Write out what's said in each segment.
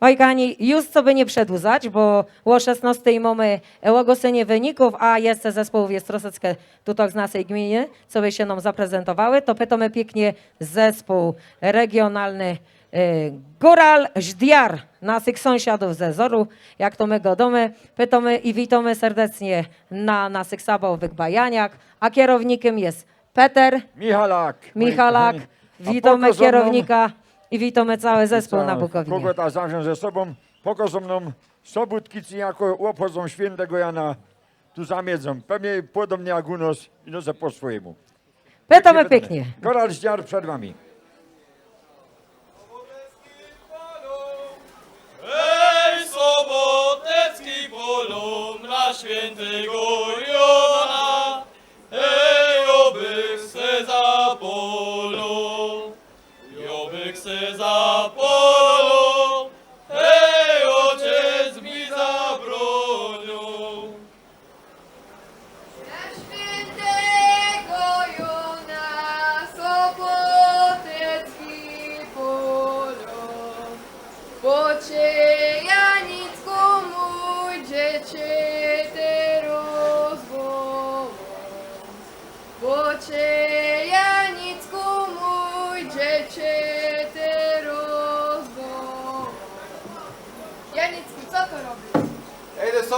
Oj, kochani, już co by nie przedłużać, bo o 16 mamy ogłoszenie wyników, a jeszcze zespołów jest troszeczkę tutaj z naszej gminy, co by się nam zaprezentowały, to pytamy pięknie zespół regionalny e, Góral Żdiar, naszych sąsiadów ze Zoru, jak to my go domy. Pytamy i witamy serdecznie na naszych sabowych bajaniach, a kierownikiem jest Peter Michalak. Michalak. Witamy kierownika i witamy cały zespół na Bukowinie. ta zawsze ze sobą, poko ze mną sobótkicy jako obchodzą świętego Jana tu zamiedzą. Pewnie podobnie jak u nas i no po swojemu. Pytamy pięknie. Koral przed wami.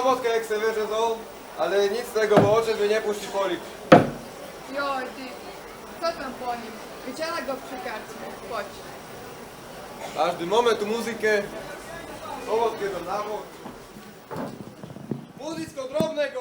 Sobotkę jak se wyrzezą, ale nic z tego, bo oczy by nie puści polić. Joj, ty, co tam po nim? Wyciąga go przy karczmie, chodź. Każdy moment muzykę. Sobotkę do nawód. Muzicko drobnego!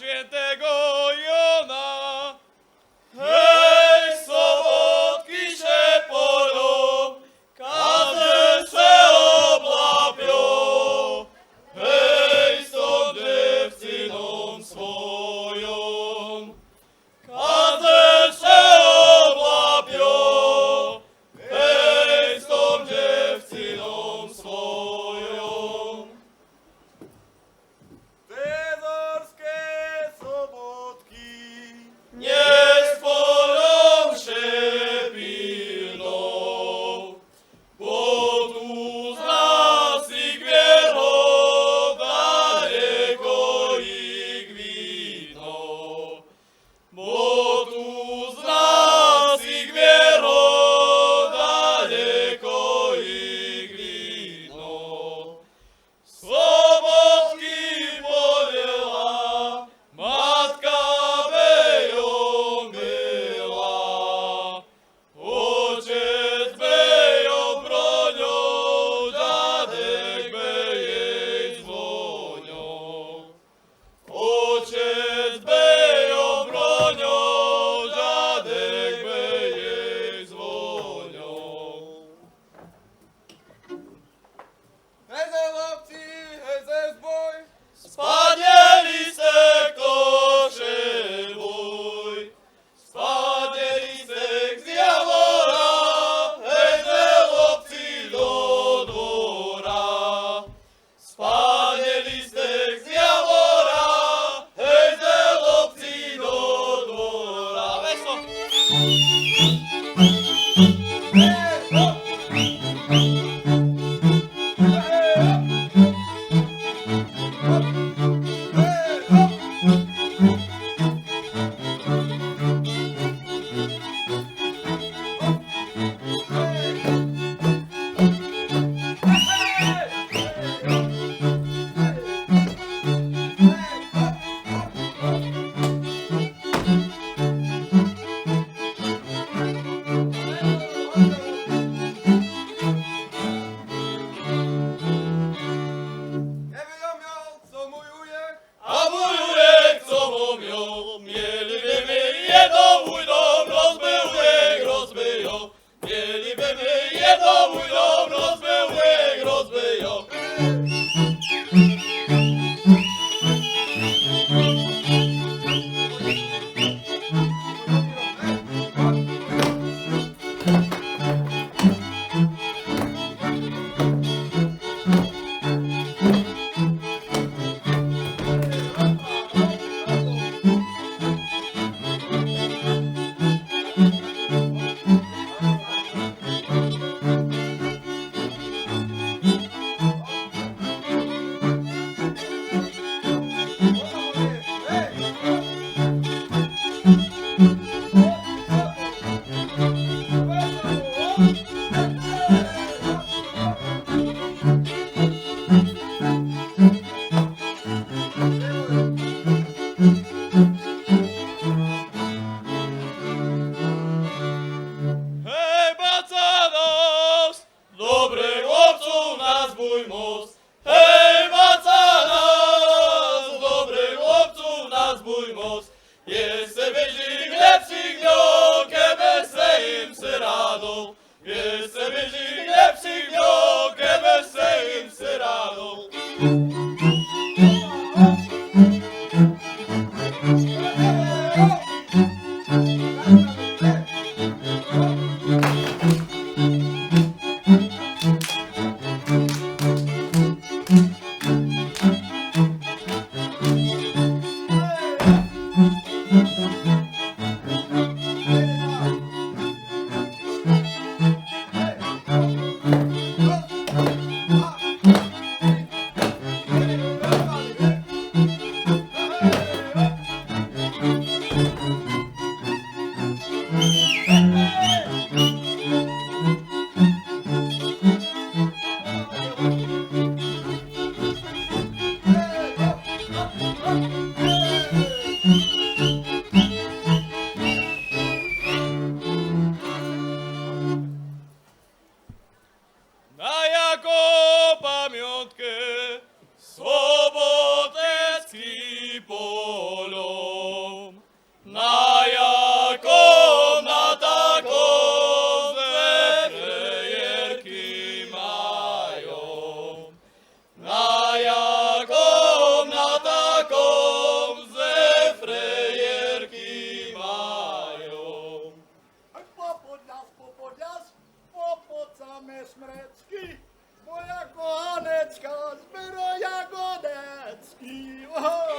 Na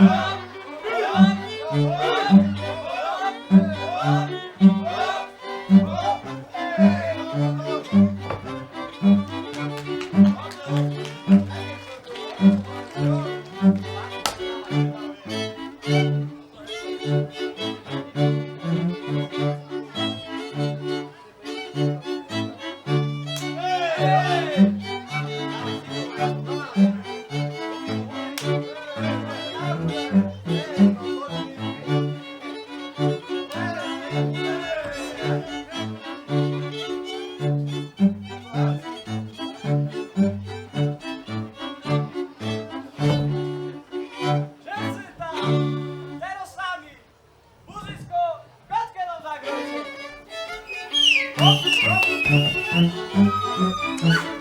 Hum. Thank you.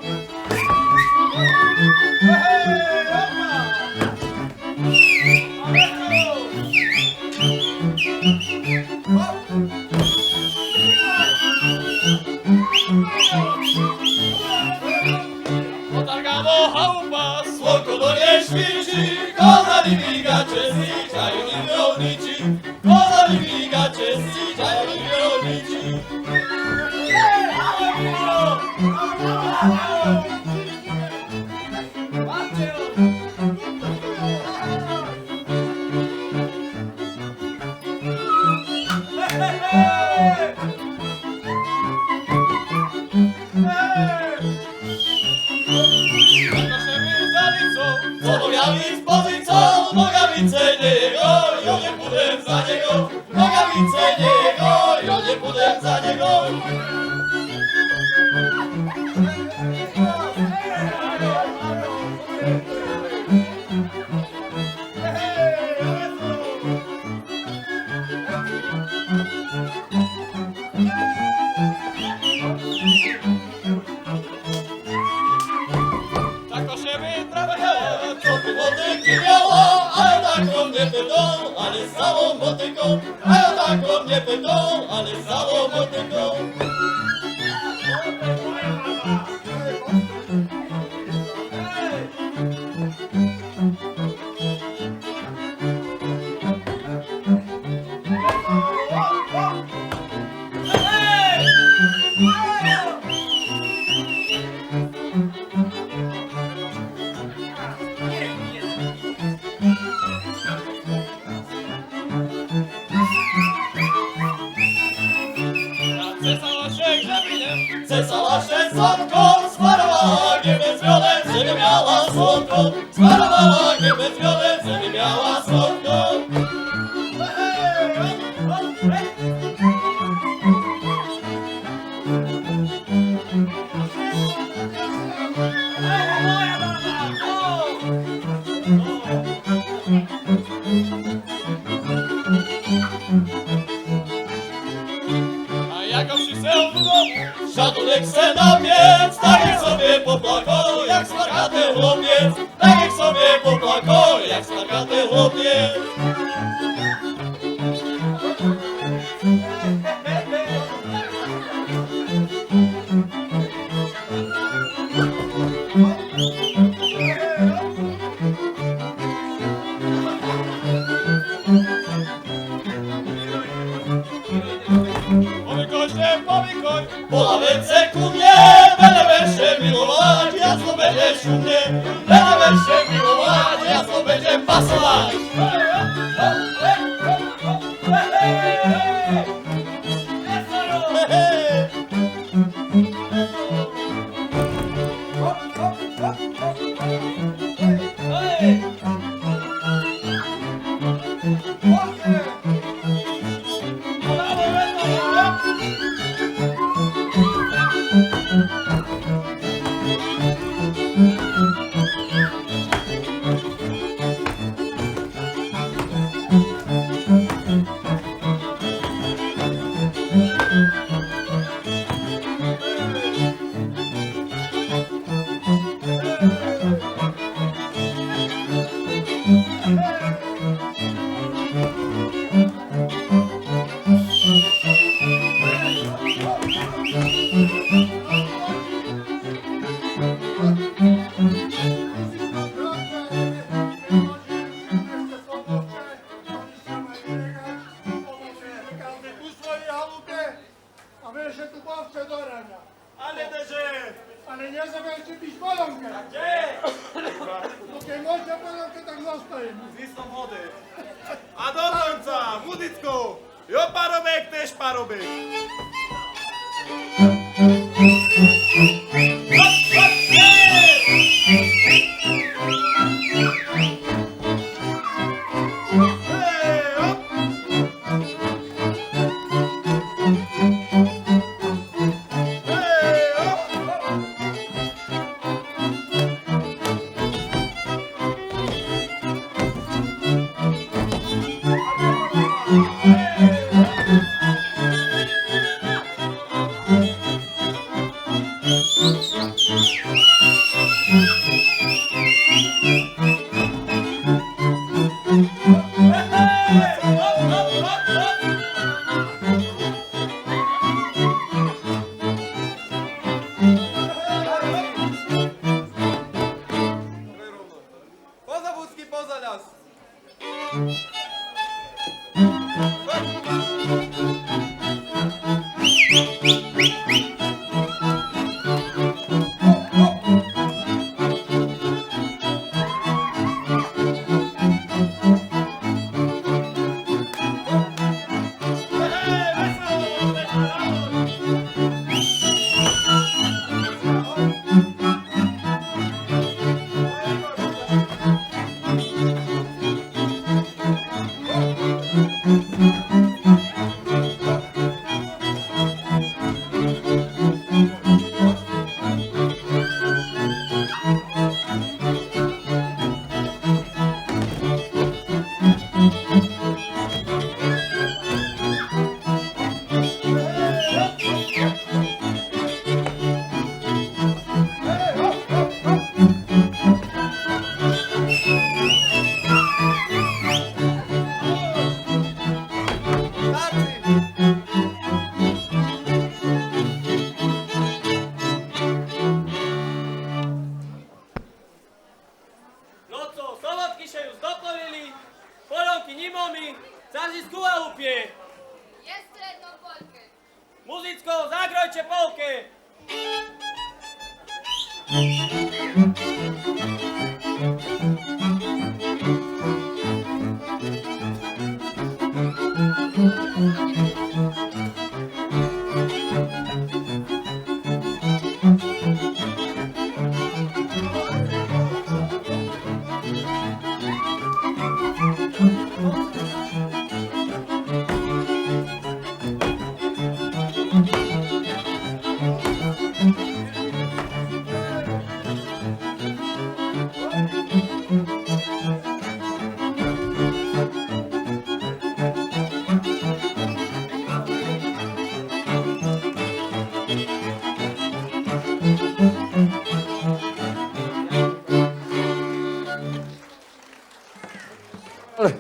ー motyką, a ja taką nie pytą, ale Szatunek se napiec, tak jak sobie popłakał, jak smarkaty chłopiec, tak jak sobie popłakał, jak smarkaty chłopiec. Powykoś się, powykoś, po lawece ku mnie, będę się miłować, jasno będziesz u mnie, będę się miłować, jasno będzie pasować.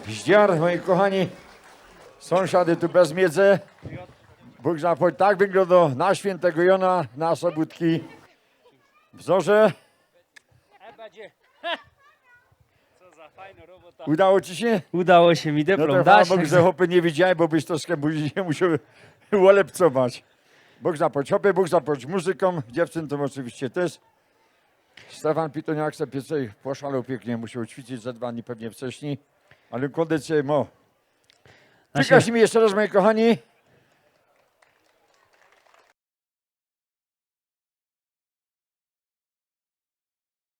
Zdziar, moi kochani, sąsiady tu bez miedzy. Bóg zapłać, tak wygląda na świętego Jona, na Sobótki. Wzorze, za udało ci się? Udało się mi No dyplom to dać. Bóg, że hopy nie widziałem, bo byś troszkę się musiał ulepcować. Bóg zapłać hopy, Bóg zapłać muzykom, dziewczyn to oczywiście też. Stefan Pitoniak sobie poszalał pięknie, musiał ćwiczyć ze dwa dni pewnie wcześniej, ale kondycję ma. Nasze- Przekaż mi jeszcze raz, moi kochani,